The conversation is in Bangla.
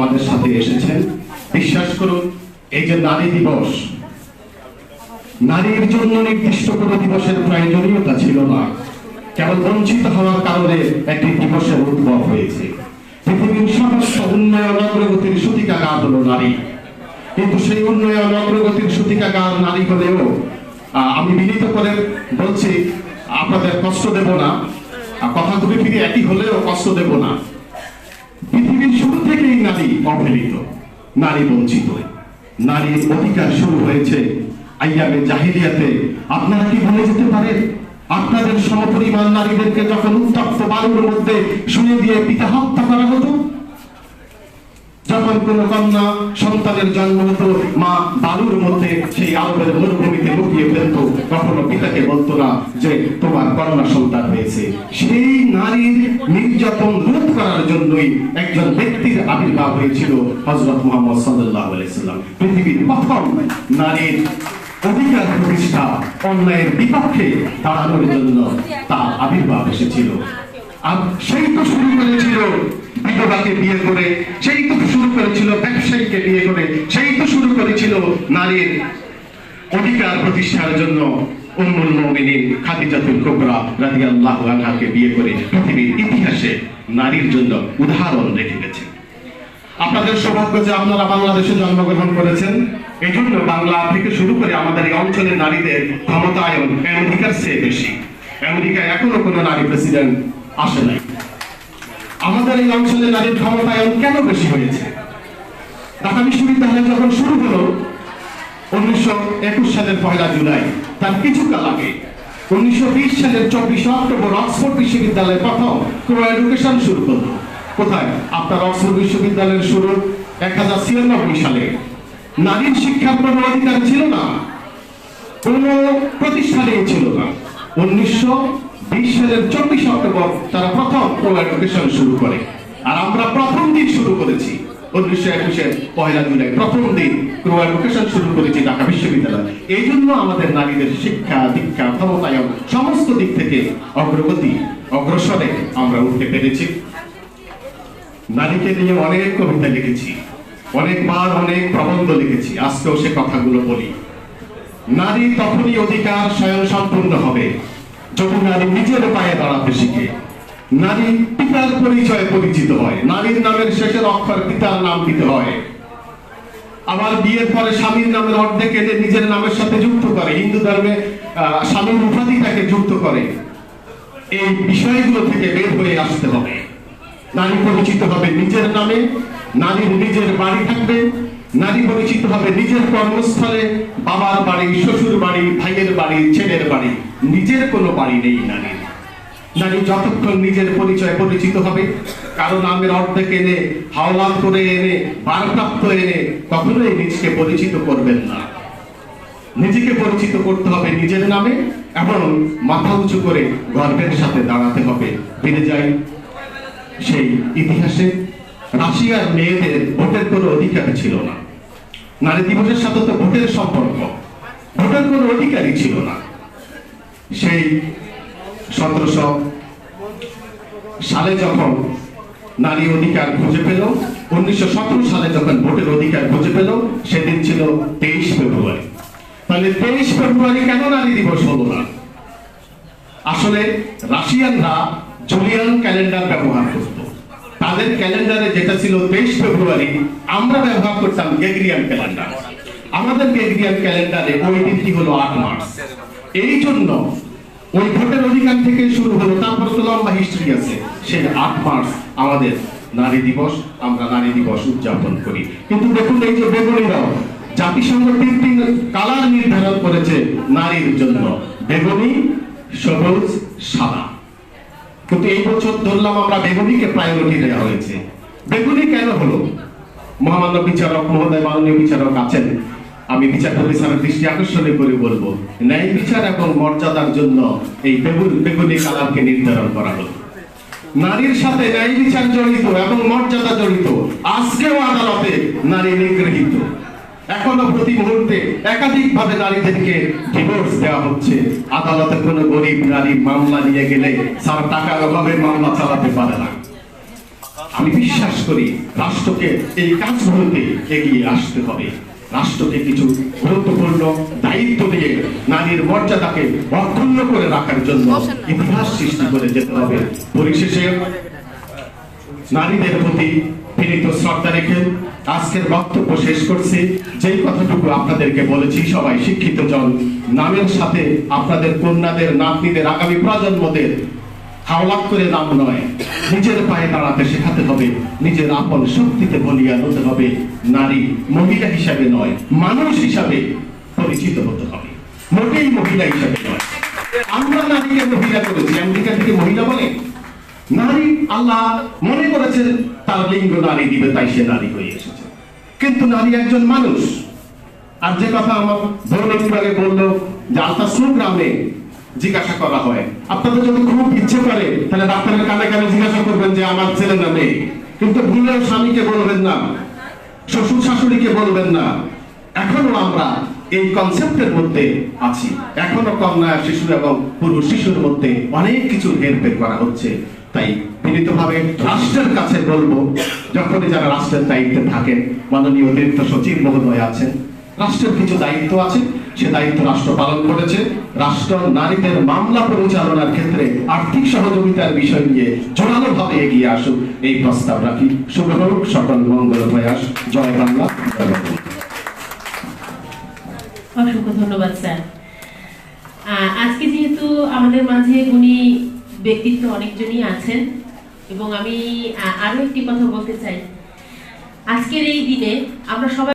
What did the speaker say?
আমাদের সাথে এসেছেন। বিশ্বাস করুন, এই যে নারী দিবস, নারীর জন্য নির্দিষ্ট কোনো দিবসের প্রয়োজনীয়তা ছিল না। কেবল বঞ্চিত হওয়ার কারণে একটি দিবসের উদ্ভব হয়েছে। পৃথিবীর সমস্ত উন্নয়ন অগ্রগতির সূতিকাগার হলো নারী। কিন্তু সেই উন্নয়ন অগ্রগতির সূতিকাগার নারী হলেও আমি বিনীত করে বলছি, আপনাদের কষ্ট দেব না। কথা ঘুরে ফিরে একই হলেও কষ্ট দেব না। নারী অবহেলিত নারী বঞ্চিত। নারীর অধিকার শুরু হয়েছে আইয়ামে জাহিলিয়াতে। আপনারা কি ভুলে যেতে পারেন? আপনাদের সমপরিমাণ নারীদেরকে যখন উত্তপ্ত বালুর মধ্যে শুনে দিয়ে পিতা হত্যা করা হতো? যখন কোন কন্যা সন্তানের জন্ম হতো মা বালুর মধ্যে সেই আরবের মরুভূমিতে লুকিয়ে ফেলত। কখনো পিতাকে বলতো না যে, তোমার কন্যা সন্তান হয়েছে। সেই নারীর নির্যাতন রোধ করার জন্যই একজন ব্যক্তির আবির্ভাব হয়েছিল হজরত মোহাম্মদ সাল্লাহ আলাইসাল্লাম পৃথিবীর প্রথম নারীর অধিকার প্রতিষ্ঠা অন্যায়ের বিপক্ষে দাঁড়ানোর জন্য তার আবির্ভাব এসেছিল। আর সেই তো শুরু করেছিল। বিধবাকে বিয়ে করে সেই তো শুরু করেছিল ব্যবসায়ীকে বিয়ে করে সেই তো শুরু করেছিল নারীর অধিকার প্রতিষ্ঠার জন্য খাদিজাতুল আনহাকে বিয়ে করে পৃথিবীর ইতিহাসে নারীর জন্য উদাহরণ রেখে আপনাদের সৌভাগ্য যে আপনারা বাংলাদেশে জন্মগ্রহণ করেছেন। এই জন্য বাংলা থেকে শুরু করে আমাদের এই অঞ্চলের নারীদের ক্ষমতায়ন আমেরিকার চেয়ে বেশি। আমেরিকায় এখনও কোনো নারী প্রেসিডেন্ট আসে নাই। আমাদের এই অঞ্চলে নারীর ক্ষমতায়ন কেন বেশি হয়েছে? ঢাকা বিশ্ববিদ্যালয় যখন শুরু হলো উনিশশো একুশ সালের পয়লা জুলাই, তার কিছুকাল আগে। উনিশশো বিশ সালের চব্বিশে অক্টোবর অক্সফোর্ড বিশ্ববিদ্যালয়ে প্রথম কো এডুকেশন শুরু হলো। কোথায়? আপনার অক্সফোর্ড বিশ্ববিদ্যালয়ের শুরু এক হাজার ছিয়ানব্বই সালে। নারীর শিক্ষার কোনো অধিকার ছিল না। কোন প্রতিষ্ঠানেই ছিল না। উনিশশো বিশ সালের চব্বিশ অক্টোবর তারা প্রথম কো এডুকেশন শুরু করে। আর আমরা প্রথম দিন শুরু করেছি। উনিশশো একুশের পয়লা জুলাই প্রথম দিন কো এডুকেশন শুরু করেছি ঢাকা বিশ্ববিদ্যালয়। এই জন্য আমাদের নারীদের শিক্ষা, দীক্ষা, ক্ষমতায়ন সমস্ত দিক থেকে অগ্রগতি, অগ্রসরে আমরা উঠতে পেরেছি। নারীকে নিয়ে অনেক কবিতা লিখেছি, অনেকবার অনেক প্রবন্ধ লিখেছি, আজকেও সে কথাগুলো বলি। নারী তখনই অধিকার স্বয়ং সম্পূর্ণ হবে, যখন নারী নিজের পায়ে দাঁড়াতে শিখে। নারী পিতার পরিচয়ে পরিচিত হয়। নারীর নামের শেষের অক্ষর পিতার নাম দিতে হয়। আবার বিয়ের পরে স্বামীর নামের অর্ধেক এনে নিজের নামের সাথে যুক্ত করে। হিন্দু ধর্মে স্বামীর উপাধিটাকে যুক্ত করে। এই বিষয়গুলো থেকে বের হয়ে আসতে হবে। নারী পরিচিত হবে নিজের নামে নারীর নিজের বাড়ি থাকবে, নারী পরিচিত হবে নিজের কর্মস্থলে, বাবার বাড়ি, শ্বশুর বাড়ি, ভাইয়ের বাড়ি, ছেলের বাড়ি, নিজের কোনো বাড়ি নেই নারীর। নারী যতক্ষণ নিজের পরিচয় পরিচিত হবে, কারও নামের অর্ধেক এনে হাওলাত করে এনে, বারপ্রাপ্ত এনে, কখনোই নিজকে পরিচিত করবেন না। নিজেকে পরিচিত করতে হবে নিজের নামে, এবং মাথা উঁচু করে গর্বের সাথে দাঁড়াতে হবে। ফিরে যাই সেই ইতিহাসে। রাশিয়ার মেয়েদের ভোটের কোনো অধিকার ছিল না। নারী দিবসের সাথে তো ভোটের সম্পর্ক। ভোটের কোনো অধিকারই ছিল না। সেই সতেরোশো সালে যখন নারী অধিকার খুঁজে পেল, উনিশশো সতেরো সালে যখন ভোটের অধিকার খুঁজে পেল, সেদিন ছিল তেইশ ফেব্রুয়ারি। তাহলে তেইশ ফেব্রুয়ারি কেন নারী দিবস হলো না? আসলে রাশিয়ানরা জুলিয়ান ক্যালেন্ডার ব্যবহার করত। তাদের ক্যালেন্ডারে যেটা ছিল তেইশ ফেব্রুয়ারি, আমরা ব্যবহার করতাম গ্রেগরিয়ান ক্যালেন্ডার। আমাদের গ্রেগরিয়ান ক্যালেন্ডারে ওই দিনটি হলো আট মার্চ। এই জন্য ওই ভোটের অধিকার থেকে শুরু হলো, তারপরে তো লম্বা হিস্ট্রি আছে। সেই আট মার্চ আমাদের নারী দিবস, আমরা নারী দিবস উদযাপন করি। কিন্তু দেখুন এই যে বেগুনিরাও, জাতিসংঘ কালার নির্ধারণ করেছে নারীর জন্য। বেগুনি, সবুজ, সাদা। কিন্তু এই বছর ধরলাম আমরা বেগুনিকে প্রায়োরিটি দেওয়া হয়েছে। বেগুনি কেন হলো? মহামান্য বিচারক মহোদয়, মাননীয় বিচারক আছেন। আমি বিচার কমিশনের দৃষ্টি আকর্ষণে করে বলব। ন্যায় বিচার এবং মর্যাদার জন্য এই বেগুন কালারকে নির্ধারণ করা হলো নারীর সাথে ন্যায় বিচার জড়িত এবং মর্যাদা জড়িত, আজকেও আদালতে নারী নিগৃহীত। এখনও প্রতি মুহূর্তে একাধিক ভাবে নারীদেরকে ডিভোর্স দেওয়া হচ্ছে। আদালতে কোনো গরিব নারী মামলা নিয়ে গেলে সারা টাকার অভাবে মামলা চালাতে পারে না। আমি বিশ্বাস করি, রাষ্ট্রকে এই কাজগুলোতে এগিয়ে আসতে হবে। রাষ্ট্রকে কিছু গুরুত্বপূর্ণ দায়িত্ব দিয়ে নারীর মর্যাদাকে অক্ষুণ্ণ করে রাখার জন্য ইতিহাস সৃষ্টি করে যেতে হবে। পরিশেষে নারীদের প্রতি বিনীত শ্রদ্ধা রেখে আজকের বক্তব্য শেষ করছি। যেই কথাটুকু আপনাদেরকে বলেছি সবাই শিক্ষিত জন নামের সাথে আপনাদের কন্যাদের নাতনিদের আগামী প্রজন্মদের হাওলাত করে নাম নয়। নিজের পায়ে দাঁড়াতে শেখাতে হবে। নিজের আপন শক্তিতে বলিয়ান হতে হবে। নারী মহিলা হিসাবে নয়, মানুষ হিসাবে পরিচিত হতে হবে। মোটেই মহিলা হিসাবে নয়। আমরা নারীকে মহিলা করেছি। আমেরিকা থেকে মহিলা বলে? নারী আল্লাহ মনে করেছেন, তার লিঙ্গ নারী দিবে, তাই সে নারী হয়ে এসেছে। কিন্তু নারী একজন মানুষ। আর যে কথা আমার বোন একটু বলল যে আলতাসু গ্রামে জিজ্ঞাসা করা হয়। আপনাদের যদি খুব ইচ্ছে করে, তাহলে ডাক্তারের কানে কানে জিজ্ঞাসা করবেন যে, আমার ছেলে না মেয়ে? কিন্তু ভুলেও স্বামীকে বলবেন না, শ্বশুর শাশুড়িকে বলবেন না। এখনও আমরা এই কনসেপ্টের মধ্যে আছি। এখনও কন্যা, শিশু এবং পুরুষ শিশুর মধ্যে অনেক কিছু হেরফের করা হচ্ছে। তাই বিনীতভাবে রাষ্ট্রের কাছে বলব, যখনই যারা রাষ্ট্রের দায়িত্বে থাকেন, মাননীয় অতিরিক্ত সচিব মহোদয় আছেন, রাষ্ট্রের কিছু দায়িত্ব আছে। সে দায়িত্ব রাষ্ট্র পালন করেছে। রাষ্ট্র নারীদের মামলা পরিচালনার ক্ষেত্রে আর্থিক সহযোগিতার বিষয় নিয়ে জোরালো ভাবে এগিয়ে আসুক। এই প্রস্তাব রাখি। শুভ হোক, সকল মঙ্গল প্রয়াস। জয় বাংলা। অসংখ্য ধন্যবাদ, স্যার। আজকে যেহেতু আমাদের মাঝে গুণী ব্যক্তিত্ব অনেকজনই আছেন, এবং আমি আরও একটি কথা বলতে চাই। আজকের এই দিনে আমরা সবাই